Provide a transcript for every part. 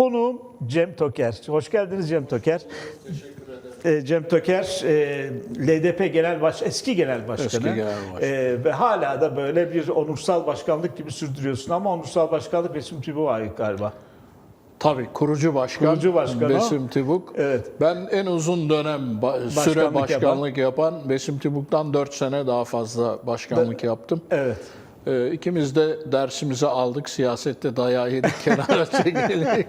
Konuğum Cem Toker. Hoş geldiniz Cem Toker. Ee, Cem Toker, e, LDP Genel Baş, eski Genel Başkanı. Eski Genel Başkan. Ee, ve hala da böyle bir onursal başkanlık gibi sürdürüyorsun ama onursal başkanlık resim tipi var galiba. Tabii kurucu başkan, Kurucu başkan. Besim Tibuk. Evet. Ben en uzun dönem ba- süre Başkanlık başkanlık yapan, Besim Tibuk'tan 4 sene daha fazla başkanlık yaptım. Evet. Ee, ikimiz de dersimizi aldık, siyasette dayağı yedik, kenara çekildik.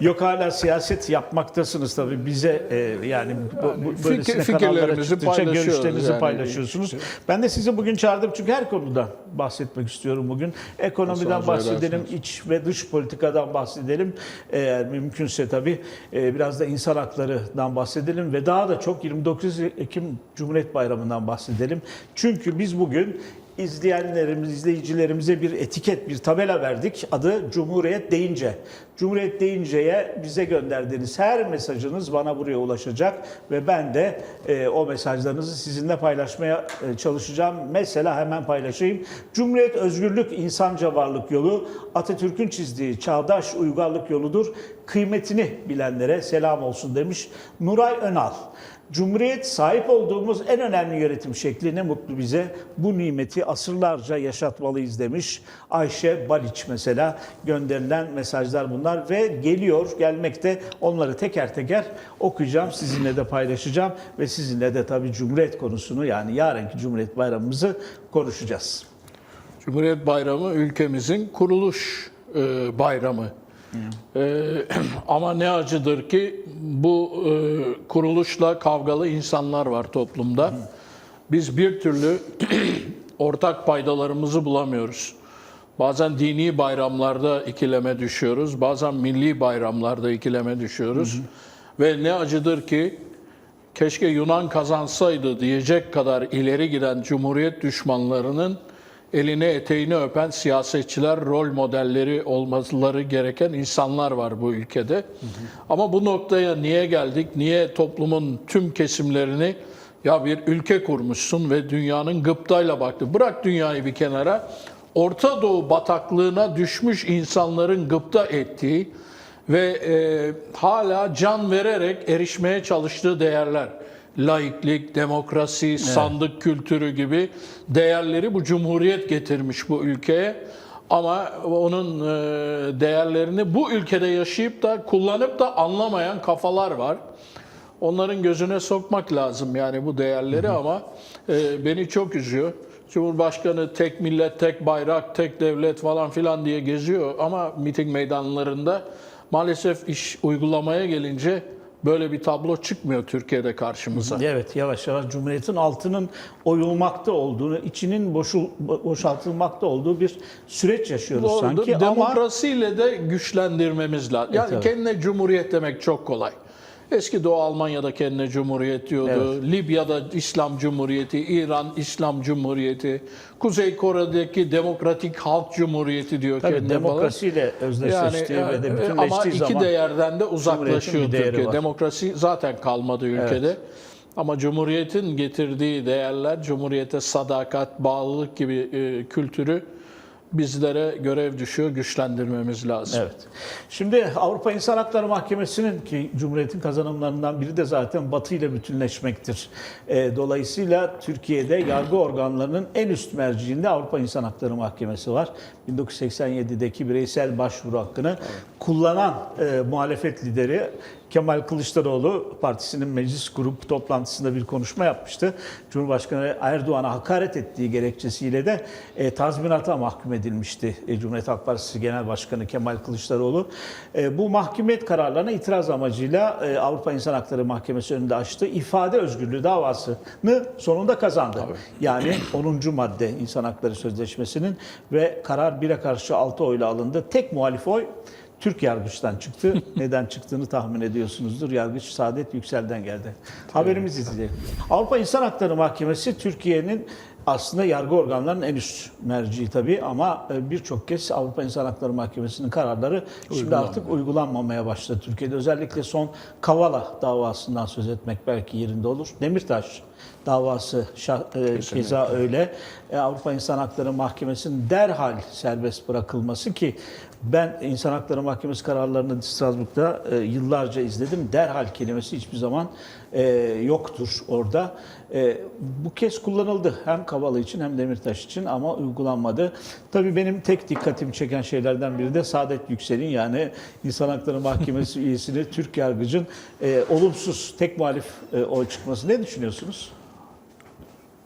Yok hala siyaset yapmaktasınız tabii bize e, yani bu, bu, fikir- böylesine fikirlerimizi çıktıkça paylaşıyoruz görüşlerinizi yani. paylaşıyorsunuz. Ben de sizi bugün çağırdım çünkü her konudan bahsetmek istiyorum bugün. Ekonomiden Nasıl arzu bahsedelim, edersiniz. iç ve dış politikadan bahsedelim. Eğer mümkünse tabii e, biraz da insan haklarından bahsedelim ve daha da çok 29 Ekim Cumhuriyet Bayramı'ndan bahsedelim. Çünkü biz bugün izleyenlerimiz, izleyicilerimize bir etiket, bir tabela verdik. Adı Cumhuriyet deyince. Cumhuriyet deyince'ye bize gönderdiğiniz her mesajınız bana buraya ulaşacak ve ben de e, o mesajlarınızı sizinle paylaşmaya e, çalışacağım. Mesela hemen paylaşayım. Cumhuriyet özgürlük insanca varlık yolu Atatürk'ün çizdiği çağdaş uygarlık yoludur. Kıymetini bilenlere selam olsun demiş Nuray Önal. Cumhuriyet sahip olduğumuz en önemli yönetim şekli ne mutlu bize. Bu nimeti asırlarca yaşatmalıyız demiş. Ayşe Baliç mesela gönderilen mesajlar bunlar ve geliyor gelmekte onları teker teker okuyacağım. Sizinle de paylaşacağım ve sizinle de tabii Cumhuriyet konusunu yani yarınki Cumhuriyet Bayramımızı konuşacağız. Cumhuriyet Bayramı ülkemizin kuruluş e, bayramı. E, ama ne acıdır ki bu e, kuruluşla kavgalı insanlar var toplumda. Biz bir türlü ortak paydalarımızı bulamıyoruz. Bazen dini bayramlarda ikileme düşüyoruz, bazen milli bayramlarda ikileme düşüyoruz. Ve ne acıdır ki keşke Yunan kazansaydı diyecek kadar ileri giden cumhuriyet düşmanlarının eline eteğini öpen siyasetçiler, rol modelleri olmaları gereken insanlar var bu ülkede. Ama bu noktaya niye geldik? Niye toplumun tüm kesimlerini ya bir ülke kurmuşsun ve dünyanın gıptayla baktı. Bırak dünyayı bir kenara. Orta Doğu bataklığına düşmüş insanların gıpta ettiği ve e, hala can vererek erişmeye çalıştığı değerler. Laiklik, demokrasi, sandık kültürü gibi değerleri bu cumhuriyet getirmiş bu ülkeye. Ama onun e, değerlerini bu ülkede yaşayıp da kullanıp da anlamayan kafalar var. Onların gözüne sokmak lazım yani bu değerleri ama e, beni çok üzüyor. Cumhurbaşkanı tek millet, tek bayrak, tek devlet falan filan diye geziyor ama miting meydanlarında maalesef iş uygulamaya gelince böyle bir tablo çıkmıyor Türkiye'de karşımıza. Evet yavaş yavaş Cumhuriyet'in altının oyulmakta olduğunu, içinin boşul, boşaltılmakta olduğu bir süreç yaşıyoruz Doğrudur. sanki ama Demokrasiyle de güçlendirmemiz lazım. Yani tabii. kendine cumhuriyet demek çok kolay. Eski Doğu Almanya'da kendine cumhuriyet diyordu. Libya'da İslam Cumhuriyeti, İran İslam Cumhuriyeti, Kuzey Kore'deki Demokratik Halk Cumhuriyeti diyor tabii kendine falan. demokrasiyle özdeşleştiği Yani, ve de bütünleştiği ama iki zaman değerden de uzaklaşıyor Türkiye. var. Demokrasi zaten kalmadı ülkede. Ama Cumhuriyet'in getirdiği değerler, Cumhuriyet'e sadakat, bağlılık gibi e, kültürü bizlere görev düşüyor, güçlendirmemiz lazım. Evet. Şimdi Avrupa İnsan Hakları Mahkemesi'nin ki Cumhuriyet'in kazanımlarından biri de zaten Batı ile bütünleşmektir. E, dolayısıyla Türkiye'de yargı organlarının en üst merciinde Avrupa İnsan Hakları Mahkemesi var. 1987'deki bireysel başvuru hakkını kullanan e, muhalefet lideri Kemal Kılıçdaroğlu partisinin meclis grup toplantısında bir konuşma yapmıştı. Cumhurbaşkanı Erdoğan'a hakaret ettiği gerekçesiyle de e, tazminata mahkum edilmişti e, Cumhuriyet Halk Partisi Genel Başkanı Kemal Kılıçdaroğlu. E, bu mahkumiyet kararlarına itiraz amacıyla e, Avrupa İnsan Hakları Mahkemesi önünde açtığı ifade özgürlüğü davasını sonunda kazandı. Yani 10. madde İnsan Hakları Sözleşmesi'nin ve karar 1'e karşı 6 oyla alındı. Tek muhalif oy Türk yargıçtan çıktı. Neden çıktığını tahmin ediyorsunuzdur. Yargıç Saadet Yüksel'den geldi. Haberimiz izleyelim. Avrupa İnsan Hakları Mahkemesi Türkiye'nin aslında yargı organlarının en üst merci tabii ama e, birçok kez Avrupa İnsan Hakları Mahkemesi'nin kararları şimdi artık uygulanmamaya başladı Türkiye'de. Özellikle son Kavala davasından söz etmek belki yerinde olur. Demirtaş davası e, keza öyle. E, Avrupa İnsan Hakları Mahkemesi'nin derhal serbest bırakılması ki Ben İnsan Hakları Mahkemesi kararlarını Strasbourg'da e, yıllarca izledim. Derhal kelimesi hiçbir zaman e, yoktur orada. E, bu kez kullanıldı hem Kavala için hem Demirtaş için ama uygulanmadı. Tabii benim tek dikkatimi çeken şeylerden biri de Saadet Yüksel'in yani İnsan Hakları Mahkemesi üyesini Türk yargıcın e, olumsuz tek muhalif e, oy çıkması. Ne düşünüyorsunuz?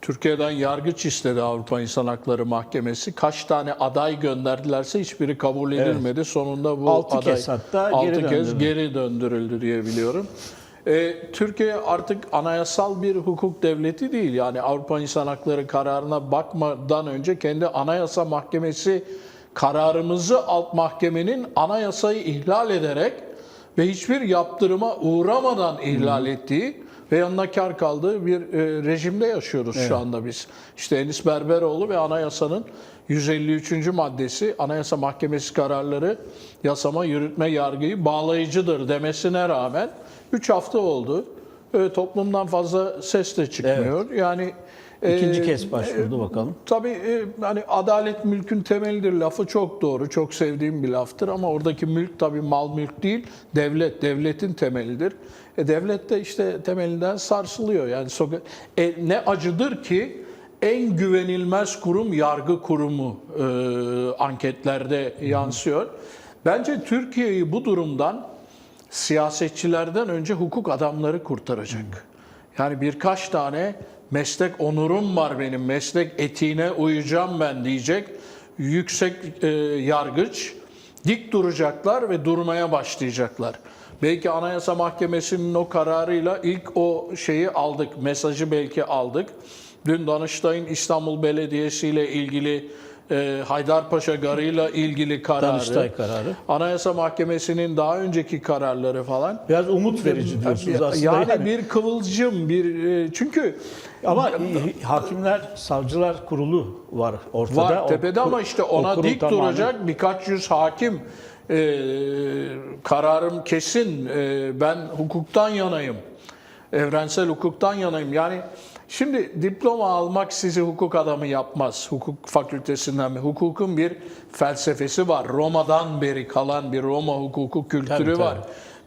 Türkiye'den yargıç istedi Avrupa İnsan Hakları Mahkemesi. Kaç tane aday gönderdilerse hiçbiri kabul edilmedi. Sonunda bu Altı aday kez hatta altı geri kez döndürüldü. geri döndürüldü diye biliyorum. Ee, Türkiye artık anayasal bir hukuk devleti değil. Yani Avrupa İnsan Hakları kararına bakmadan önce kendi Anayasa Mahkemesi kararımızı alt mahkemenin anayasayı ihlal ederek ve hiçbir yaptırıma uğramadan ihlal ettiği ve yanına kar kaldığı bir e, rejimde yaşıyoruz şu anda biz. İşte Enis Berberoğlu ve anayasanın 153. maddesi Anayasa Mahkemesi kararları yasama, yürütme, yargıyı bağlayıcıdır demesine rağmen 3 hafta oldu. E, toplumdan fazla ses de çıkmıyor. Yani İkinci e, kez başvurdu bakalım. Tabii e, hani adalet mülkün temelidir lafı çok doğru. Çok sevdiğim bir laftır ama oradaki mülk tabii mal mülk değil. Devlet, devletin temelidir. E, devlet de işte temelinden sarsılıyor. Yani soka- e, ne acıdır ki en güvenilmez kurum yargı kurumu e, anketlerde yansıyor. Bence Türkiye'yi bu durumdan siyasetçilerden önce hukuk adamları kurtaracak. Yani birkaç tane meslek onurum var benim, meslek etiğine uyacağım ben diyecek yüksek e, yargıç dik duracaklar ve durmaya başlayacaklar. Belki Anayasa Mahkemesi'nin o kararıyla ilk o şeyi aldık, mesajı belki aldık. Dün Danıştay'ın İstanbul Belediyesi ile ilgili e, Haydarpaşa Garı'yla ilgili kararı, Danıştay kararı. Anayasa Mahkemesi'nin daha önceki kararları falan. Biraz umut verici diyorsunuz aslında. Yani, yani. bir kıvılcım, bir e, çünkü Ama e, hakimler, savcılar kurulu var ortada. var O tepede ama kur- işte o ona dik tamamen- duracak birkaç yüz hakim e, kararım kesin e, ben hukuktan yanayım. Evrensel hukuktan yanayım. Yani şimdi diploma almak sizi hukuk adamı yapmaz. Hukuk fakültesinden mi? Hukukun bir felsefesi var. Roma'dan beri kalan bir Roma hukuku kültürü Tabii, tabii. var.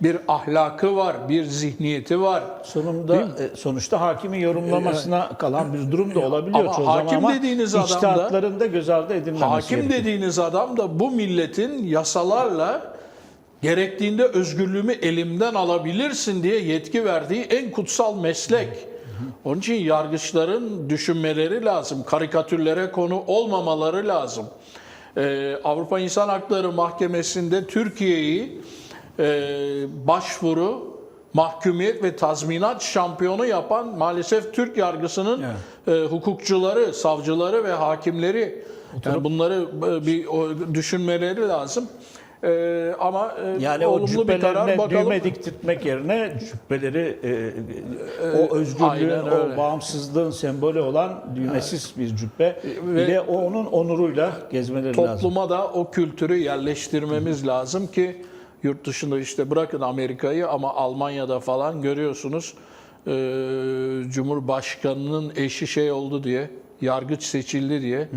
Bir ahlakı var, bir zihniyeti var. Sonunda e, sonuçta hakimin yorumlamasına kalan bir durum da olabiliyor Ama çoğu hakim zaman ama dediğiniz adam da- içtihatların da göz ardı edilmemesi Hakim gerekiyor. dediğiniz adam da bu milletin yasalarla gerektiğinde özgürlüğümü elimden alabilirsin diye yetki verdiği en kutsal meslek. Onun için yargıçların düşünmeleri lazım. Karikatürlere konu olmamaları lazım. Ee, Avrupa İnsan Hakları Mahkemesi'nde Türkiye'yi e, başvuru, mahkumiyet ve tazminat şampiyonu yapan maalesef Türk yargısının e, hukukçuları, savcıları ve hakimleri. Yani bunları e, bir o, düşünmeleri lazım. E, ama e, Yani o olumlu bir karar bakalım. düğme diktirtmek yerine cübbeleri e, o özgürlüğün, aynen öyle. o bağımsızlığın sembolü olan düğmesiz bir cübbe. Ve- bir de o onun onuruyla gezmeleri lazım. Topluma da o kültürü yerleştirmemiz lazım ki yurt dışında işte bırakın Amerika'yı ama Almanya'da falan görüyorsunuz e, Cumhurbaşkanının eşi şey oldu diye yargıç seçildi diye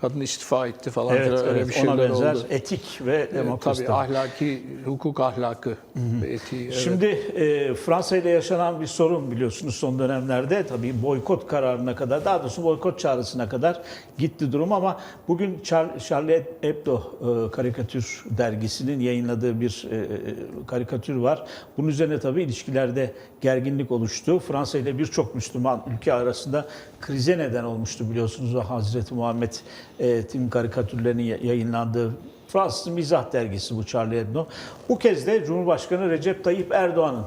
kadın istifa etti falan Evet, filan öyle evet, bir şeyler ona benzer oldu. etik ve demokrasi. Tabii ahlaki, hukuk ahlakı ve etiği. evet. Şimdi e, Fransa ile yaşanan bir sorun biliyorsunuz son dönemlerde tabii boykot kararına kadar daha doğrusu boykot çağrısına kadar gitti durum ama bugün Char- Charlie Hebdo e, karikatür dergisinin yayınladığı bir e, karikatür var. Bunun üzerine tabii ilişkilerde gerginlik oluştu. Fransa ile birçok Müslüman ülke arasında krize neden olmuştu biliyorsunuz o Hazreti Muhammed'in karikatürlerinin ya- yayınlandığı Fransız Mizah dergisi bu Charlie Hebdo. Bu kez de Cumhurbaşkanı Recep Tayyip Erdoğan'ın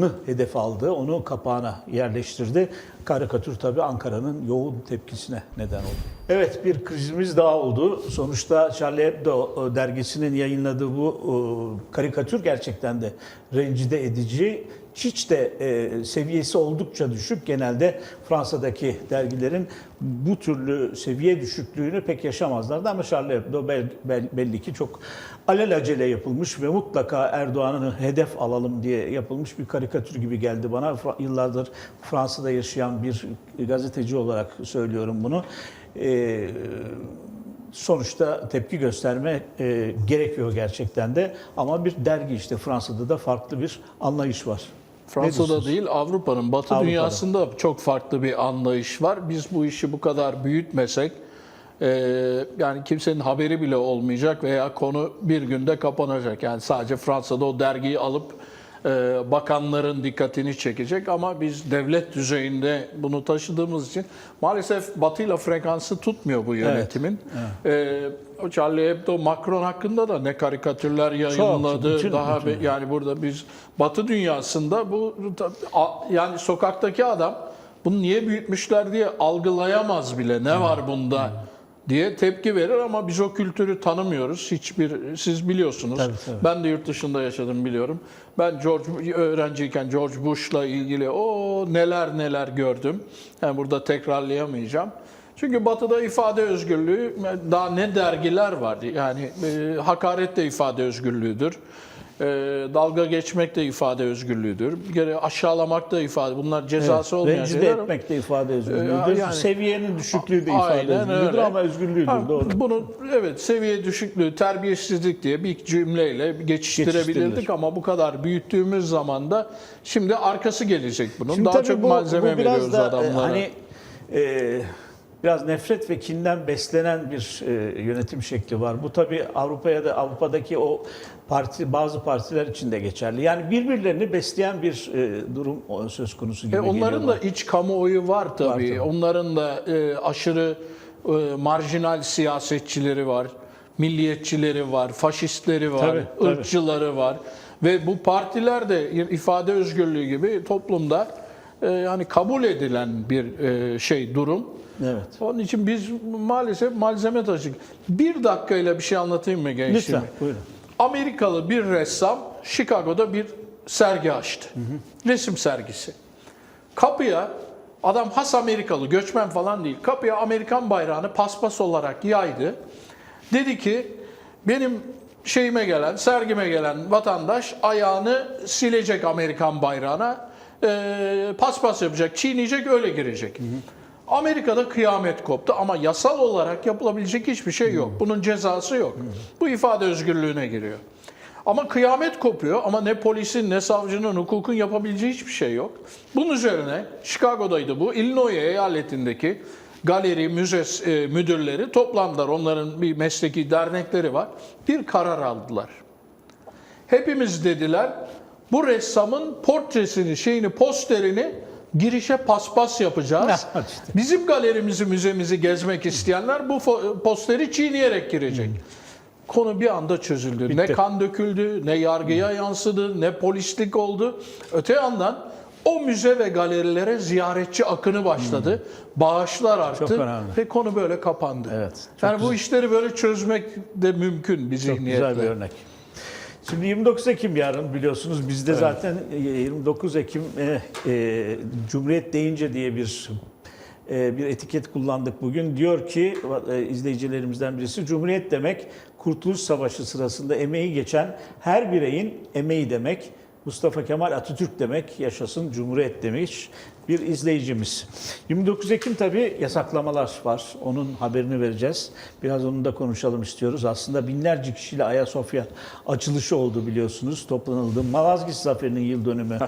nı hedef aldı. Onu kapağına yerleştirdi. Karikatür tabii Ankara'nın yoğun tepkisine neden oldu. Evet bir krizimiz daha oldu. Sonuçta Charlie Hebdo e, dergisinin yayınladığı bu e, karikatür gerçekten de rencide edici. Hiç de e, seviyesi oldukça düşük. Genelde Fransa'daki dergilerin bu türlü seviye düşüklüğünü pek yaşamazlardı ama Charlie Hebdo bel- bel- belli ki çok alelacele yapılmış ve mutlaka Erdoğan'ı hedef alalım diye yapılmış bir karikatür gibi geldi bana. Yıllardır Fransa'da yaşayan bir gazeteci olarak söylüyorum bunu. Ee, sonuçta tepki gösterme e, gerekiyor gerçekten de. Ama bir dergi işte Fransa'da da farklı bir anlayış var. Fransa'da değil Avrupa'nın, Batı Avrupa'da. dünyasında çok farklı bir anlayış var. Biz bu işi bu kadar büyütmesek e, yani kimsenin haberi bile olmayacak veya konu bir günde kapanacak. Yani sadece Fransa'da o dergiyi alıp bakanların dikkatini çekecek ama biz devlet düzeyinde bunu taşıdığımız için maalesef Batı'yla frekansı tutmuyor bu yönetimin. E, o Charlie Hebdo Macron hakkında da ne karikatürler yayınladı. bütün- daha bütün. yani burada biz Batı dünyasında bu yani sokaktaki adam bunu niye büyütmüşler diye algılayamaz bile ne var bunda diye tepki verir ama biz o kültürü tanımıyoruz. Hiçbir siz biliyorsunuz. Tabii, tabii. Ben de yurt dışında yaşadım biliyorum. Ben George öğrenciyken George Bush'la ilgili o neler neler gördüm. Yani burada tekrarlayamayacağım. Çünkü Batı'da ifade özgürlüğü daha ne dergiler var. Yani e, hakaret de ifade özgürlüğüdür. E, dalga geçmek de ifade özgürlüğüdür. Bir kere aşağılamak da ifade. Bunlar cezası olmayan Rencide şeyler. etmek de ifade özgürlüğüdür. yani- Seviyenin düşüklüğü de ifade özgürlüğüdür öyle. ama özgürlüğüdür Ha, doğru. Bunu evet seviye düşüklüğü, terbiyesizlik diye bir cümleyle geçiştirebilirdik ama bu kadar büyüttüğümüz zaman da şimdi arkası gelecek bunun. Şimdi Daha çok bu- malzeme bu veriyoruz da, e, adamlara. Hani e, biraz nefret ve kinden beslenen bir e, yönetim şekli var. Bu tabii Avrupa'ya da Avrupa'daki o parti bazı partiler için de geçerli. Yani birbirlerini besleyen bir e, durum söz konusu gibi E, onların geliyor da iç kamuoyu var tabii. tabii. Onların da e, aşırı e, marjinal siyasetçileri var, milliyetçileri var, faşistleri var, Tabii, tabii. ırkçıları var. Ve bu partiler de ifade özgürlüğü gibi toplumda e, yani kabul edilen bir e, şey durum. Evet. Onun için biz maalesef malzeme taşıdık. Bir dakikayla bir şey anlatayım mı gençliğime? Lütfen buyurun. Amerikalı bir ressam Chicago'da bir sergi açtı. Resim sergisi. Kapıya adam has Amerikalı, göçmen falan değil. Kapıya Amerikan bayrağını paspas olarak yaydı. Dedi ki benim şeyime gelen, sergime gelen vatandaş ayağını silecek Amerikan bayrağına. eee, paspas yapacak, çiğneyecek, öyle girecek. Amerika'da kıyamet koptu ama yasal olarak yapılabilecek hiçbir şey yok. Bunun cezası yok. Bu ifade özgürlüğüne giriyor. Ama kıyamet kopuyor ama ne polisin ne savcının hukukun yapabileceği hiçbir şey yok. Bunun üzerine Chicago'daydı bu. Illinois eyaletindeki galeri, müze e, müdürleri toplandılar. Onların bir mesleki dernekleri var. Bir karar aldılar. Hepimiz dediler bu ressamın portresini, şeyini, posterini girişe paspas yapacağız. İşte. Bizim galerimizi, müzemizi gezmek isteyenler bu posteri çiğneyerek girecek. Konu bir anda çözüldü. Ne kan döküldü, ne yargıya yansıdı, ne polislik oldu. Öte yandan o müze ve galerilere ziyaretçi akını başladı. Bağışlar arttı önemli. ve konu böyle kapandı. Evet, çok Yani bu işleri böyle çözmek de mümkün bir Çok güzel bir örnek. Şimdi 29 Ekim yarın biliyorsunuz bizde zaten e, 29 Ekim e, e, Cumhuriyet deyince diye bir e, bir etiket kullandık bugün. Diyor ki e, izleyicilerimizden birisi Cumhuriyet demek Kurtuluş Savaşı sırasında emeği geçen her bireyin emeği demek. Mustafa Kemal Atatürk demek, yaşasın Cumhuriyet demiş bir izleyicimiz. 29 Ekim tabii yasaklamalar var. Onun haberini vereceğiz. Biraz onu da konuşalım istiyoruz. Aslında binlerce kişiyle Ayasofya açılışı oldu biliyorsunuz. Toplanıldı. Malazgirt Zaferi'nin yıl dönümü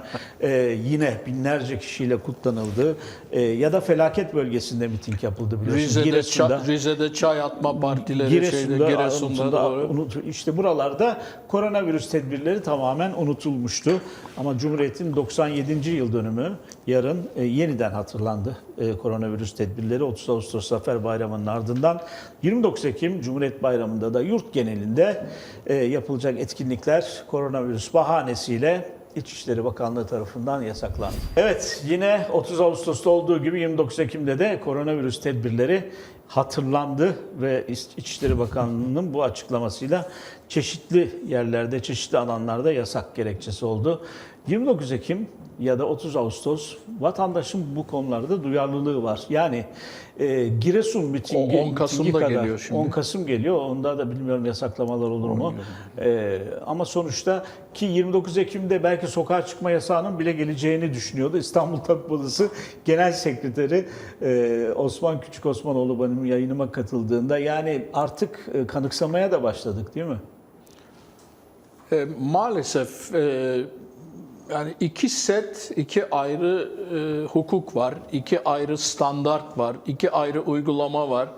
e, yine binlerce kişiyle kutlanıldı. E, ya da felaket bölgesinde miting yapıldı biliyorsunuz. Rize'de, Giresun'da. çay, Rize'de çay atma partileri Giresun'da, şeyde, Giresun'da doğru. Unut- işte buralarda koronavirüs tedbirleri tamamen unutulmuştu. Ama Cumhuriyet'in 97. yıl dönümü yarın e, yeniden hatırlandı e, koronavirüs tedbirleri 30 Ağustos Zafer Bayramı'nın ardından 29 Ekim Cumhuriyet Bayramı'nda da yurt genelinde e, yapılacak etkinlikler koronavirüs bahanesiyle İçişleri Bakanlığı tarafından yasaklandı. Evet yine 30 Ağustos'ta olduğu gibi 29 Ekim'de de koronavirüs tedbirleri hatırlandı ve İç- İçişleri Bakanlığı'nın bu açıklamasıyla çeşitli yerlerde, çeşitli alanlarda yasak gerekçesi oldu. 29 Ekim ya da 30 Ağustos vatandaşın bu konularda duyarlılığı var. Yani e, Giresun mitingi, O 10 Kasım mitingi da kadar- geliyor şimdi. 10 Kasım geliyor. Onda da bilmiyorum yasaklamalar olur mu? Ee, ama sonuçta ki 29 Ekim'de belki sokağa çıkma yasağının bile geleceğini düşünüyordu. İstanbul Odası Genel Sekreteri e, Osman Küçük Osmanoğlu benim yayınıma katıldığında. Yani artık e, kanıksamaya da başladık değil mi? E, maalesef e, yani iki set, iki ayrı e, hukuk var, iki ayrı standart var, iki ayrı uygulama var.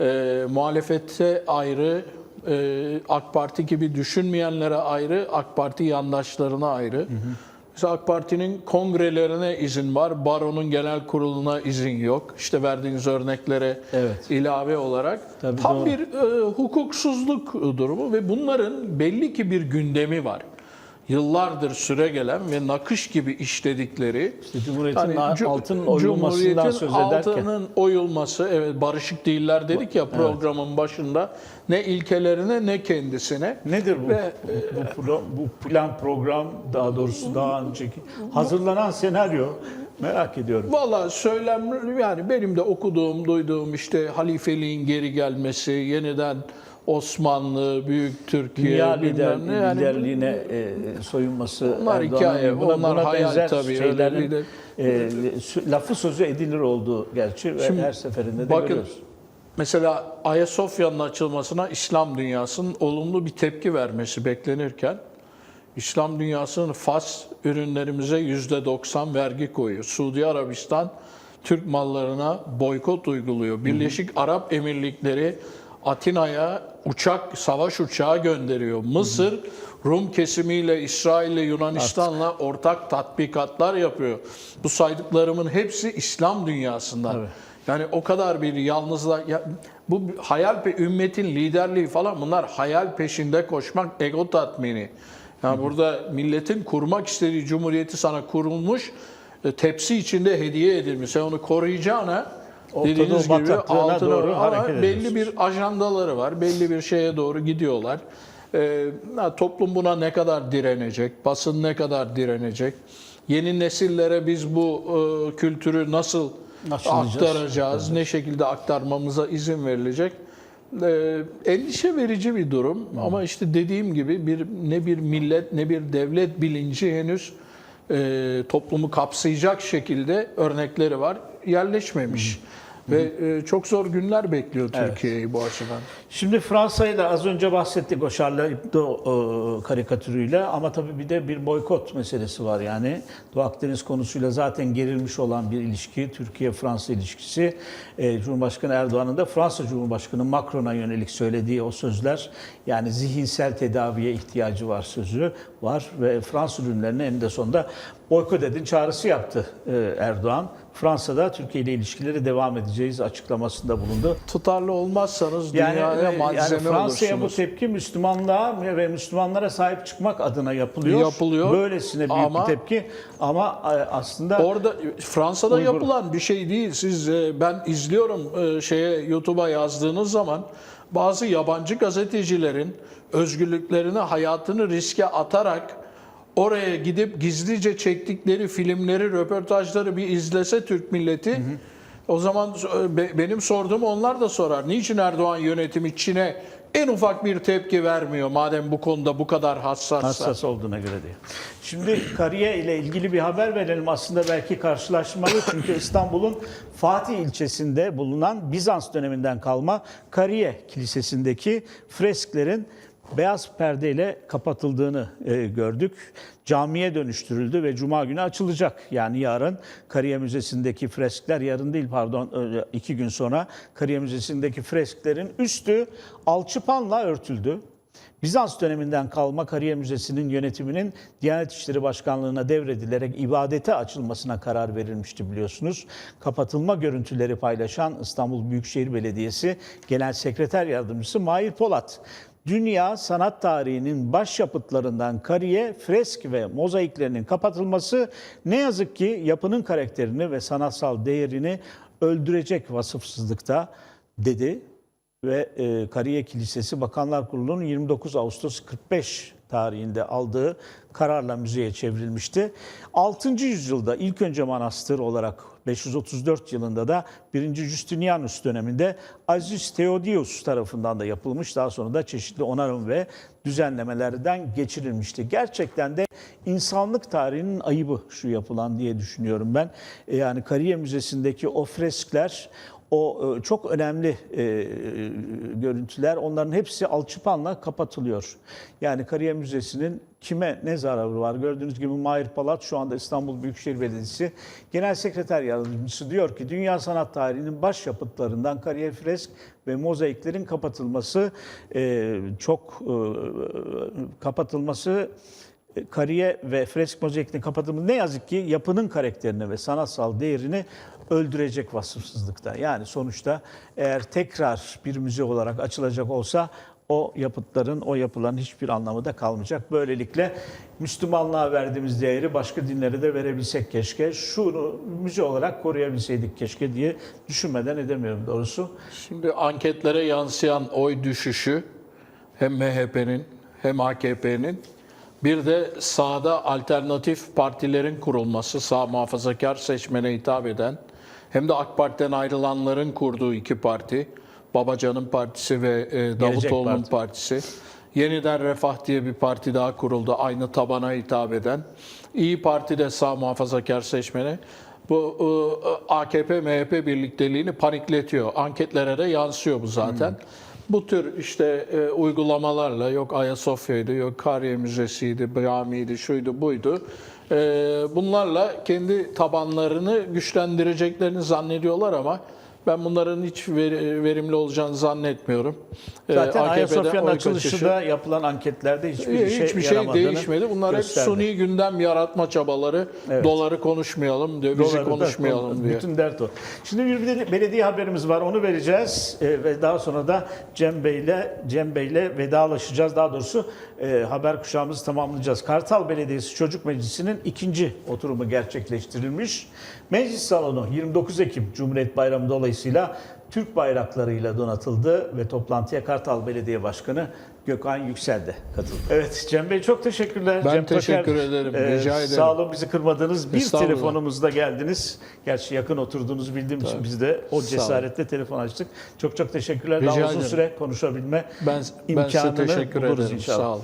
E, muhalefette ayrı, e, AK Parti gibi düşünmeyenlere ayrı, AK Parti yandaşlarına ayrı. Mesela AK Parti'nin kongrelerine izin var, baronun genel kuruluna izin yok. İşte verdiğiniz örneklere Evet. ilave olarak Tabii tam doğru. bir e, hukuksuzluk durumu ve bunların belli ki bir gündemi var. Yıllardır süre gelen ve nakış gibi işledikleri İşte Cumhuriyet'in Hani altın oyulmasından söz ederken. altının oyulması, evet barışık değiller dedik ya programın başında. Ne ilkelerine ne kendisine. Nedir bu, Ve- bu, pro- bu plan program daha doğrusu daha önceki hazırlanan senaryo merak ediyorum. Valla söylem yani benim de okuduğum, duyduğum işte halifeliğin geri gelmesi, yeniden Osmanlı, Büyük Türkiye, Dünya lider, ne. Yani liderliğine e, soyunması Erdoğan'ın hikaye, buna, onlar buna hayal benzer tabii, şeylerin de- e, lafı sözü edilir olduğu gerçi ve her seferinde de bakın, görüyoruz. Mesela Ayasofya'nın açılmasına İslam dünyasının olumlu bir tepki vermesi beklenirken İslam dünyasının Fas ürünlerimize %90 vergi koyuyor. Suudi Arabistan Türk mallarına boykot uyguluyor. Birleşik Arap Emirlikleri Atina'ya uçak, savaş uçağı gönderiyor. Mısır Rum kesimiyle, İsrail'le, Yunanistan'la ortak tatbikatlar yapıyor. Bu saydıklarımın hepsi İslam dünyasından. Evet. Yani o kadar bir yalnızla ya, bu hayal pe ümmetin liderliği falan bunlar hayal peşinde koşmak ego tatmini. Yani burada milletin kurmak istediği cumhuriyeti sana kurulmuş e, tepsi içinde hediye edilmiş. Sen onu koruyacağına dediğiniz gibi bataklığına altına doğru ama hareket belli ediyorsunuz. bir ajandaları var. Belli bir şeye doğru gidiyorlar. Ee, ha, toplum buna ne kadar direnecek? Basın ne kadar direnecek? Yeni nesillere biz bu e, kültürü nasıl Aşılayacağız. aktaracağız? Ne şekilde aktarmamıza izin verilecek? Ee, endişe verici bir durum ama işte dediğim gibi bir ne bir millet ne bir devlet bilinci henüz e, toplumu kapsayacak şekilde örnekleri var yerleşmemiş ve e, çok zor günler bekliyor Türkiye'yi bu açıdan. Şimdi Fransa'yı da az önce bahsettik o Charlie Hebdo e, karikatürüyle ama tabii bir de bir boykot meselesi var yani. Doğu Akdeniz konusuyla zaten gerilmiş olan bir ilişki, Türkiye-Fransa ilişkisi. E, Cumhurbaşkanı Erdoğan'ın da Fransa Cumhurbaşkanı Macron'a yönelik söylediği o sözler yani zihinsel tedaviye ihtiyacı var sözü var ve Fransız ürünlerine eninde sonunda boykot edin çağrısı yaptı e, Erdoğan. Fransa'da Türkiye ile ilişkileri devam edeceğiz açıklamasında bulundu. Tutarlı olmazsanız Yani, dünyaya e, malzeme yani Fransa'ya bu tepki Müslümanlığa ve Müslümanlara sahip çıkmak adına yapılıyor. Yapılıyor. Böylesine büyük Ama- bir tepki ama e, aslında Orada Fransa'da Uygur. yapılan bir şey değil. Siz ben izliyorum şeye YouTube'a yazdığınız zaman bazı yabancı gazetecilerin özgürlüklerini, hayatını riske atarak oraya gidip gizlice çektikleri filmleri, röportajları bir izlese Türk milleti o zaman e, be- benim sorduğum onlar da sorar. Niçin Erdoğan yönetimi Çin'e en ufak bir tepki vermiyor madem bu konuda bu kadar hassassa? hassas olduğuna göre diyor. Şimdi Kariye ile ilgili bir haber verelim. Aslında belki karşılaşmalı çünkü İstanbul'un Fatih ilçesinde bulunan Bizans döneminden kalma Kariye Kilisesi'ndeki fresklerin beyaz perdeyle kapatıldığını e, gördük. Camiye dönüştürüldü ve Cuma günü açılacak. Yani yarın Kariye Müzesi'ndeki freskler, yarın değil pardon e, iki gün sonra Kariye Müzesi'ndeki fresklerin üstü alçıpanla örtüldü. Bizans döneminden kalma Kariye Müzesi'nin yönetiminin Diyanet İşleri Başkanlığı'na devredilerek ibadete açılmasına karar verilmişti biliyorsunuz. Kapatılma görüntüleri paylaşan İstanbul Büyükşehir Belediyesi Genel Sekreter Yardımcısı Mahir Polat, dünya sanat tarihinin başyapıtlarından Kariye, fresk ve mozaiklerinin kapatılması ne yazık ki yapının karakterini ve sanatsal değerini öldürecek vasıfsızlıkta dedi ve e, Kariye Kilisesi Bakanlar Kurulu'nun 29 Ağustos 45 tarihinde aldığı kararla müzeye çevrilmişti. 6. yüzyılda ilk önce manastır olarak 534 yılında da 1. Justinianus döneminde Aziz Theodius tarafından da yapılmış. Daha sonra da çeşitli onarım ve düzenlemelerden geçirilmişti. Gerçekten de insanlık tarihinin ayıbı şu yapılan diye düşünüyorum ben. E, Yani Kariye Müzesi'ndeki o freskler o e, çok önemli e, görüntüler onların hepsi alçıpanla kapatılıyor. Yani Kariye Müzesi'nin kime ne zararı var? Gördüğünüz gibi Mahir Palat şu anda İstanbul Büyükşehir Belediyesi Genel Sekreter Yardımcısı diyor ki dünya sanat tarihinin baş yapıtlarından kariye fresk ve mozaiklerin kapatılması e, çok e, kapatılması kariye ve fresk mozaiklerin kapatılması ne yazık ki yapının karakterini ve sanatsal değerini öldürecek vasıfsızlıkta. Yani sonuçta eğer tekrar bir müze olarak açılacak olsa o yapıtların, o yapıların hiçbir anlamı da kalmayacak. Böylelikle Müslümanlığa verdiğimiz değeri başka dinlere de verebilsek keşke. Şunu müze olarak koruyabilseydik keşke diye düşünmeden edemiyorum doğrusu. Şimdi anketlere yansıyan oy düşüşü hem MHP'nin hem AKP'nin bir de sağda alternatif partilerin kurulması, sağ muhafazakar seçmene hitap eden hem de AK Parti'den ayrılanların kurduğu iki parti, Babacan'ın partisi ve e, Davutoğlu'nun Parti. partisi. Yeniden Refah diye bir parti daha kuruldu, aynı tabana hitap eden. İyi Parti de sağ muhafazakar seçmene. Bu e, AKP MHP birlikteliğini panikletiyor. Anketlere de yansıyor bu zaten. Bu tür işte e, uygulamalarla yok Ayasofya'ydı, yok Kariye Müzesi'ydi, Cami'ydi, şuydu buydu. E, bunlarla kendi tabanlarını güçlendireceklerini zannediyorlar ama ben bunların hiç ver- verimli olacağını zannetmiyorum. E, Zaten AKP'de Ayasofya'nın açılışı da yapılan anketlerde hiçbir, şey, Hiçbir şey değişmedi. Bunlar gösterdi. hep suni gündem yaratma çabaları. Doları konuşmayalım, dövizi Doları konuşmayalım konu- diye. Bütün dert o. Şimdi bir de belediye haberimiz var. Onu vereceğiz E, ve daha sonra da Cem Bey'le Cem Bey'le vedalaşacağız. Daha doğrusu e, haber kuşağımızı tamamlayacağız. Kartal Belediyesi Çocuk Meclisi'nin ikinci oturumu gerçekleştirilmiş. Meclis salonu 29 Ekim Cumhuriyet Bayramı dolayısıyla Türk bayraklarıyla donatıldı ve toplantıya Kartal Belediye Başkanı Gökhan Yüksel de katıldı. Evet Cem Bey çok teşekkürler. Ben Cem Toker, teşekkür ederim, e, rica ederim. Sağ olun bizi kırmadınız. Bir telefonumuzda geldiniz. Gerçi yakın oturduğunuzu bildiğim için biz de o cesaretle telefon açtık. Çok çok teşekkürler. Rica Daha uzun ederim. süre konuşabilme Ben, ben size imkanını teşekkür buluruz ederim. inşallah. Sağ olun.